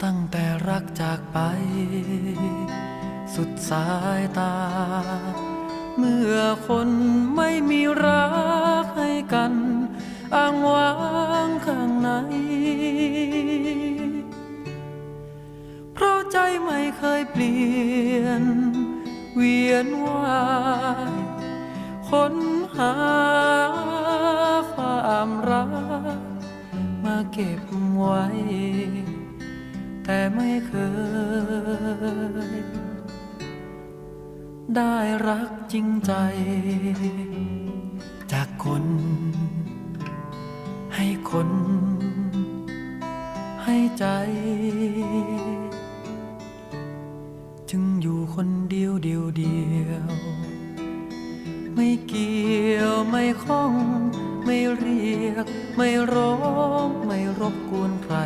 ตั้งแต่รักจากไป สุดสายตา เมื่อคนไม่มีรักให้กันอ้างว้างข้างใน เพราะใจไม่เคยเปลี่ยน เวียนว่ายค้นหาความรัก มาเก็บไว้ แต่ไม่เคย ได้รักจริงใจ จากคน ให้คน ให้ใจ จึงอยู่คนเดียวเดียวเดียว ไม่เกี่ยวไม่ข้อง ไม่เรียก ไม่ร้อง ไม่รบกวนใคร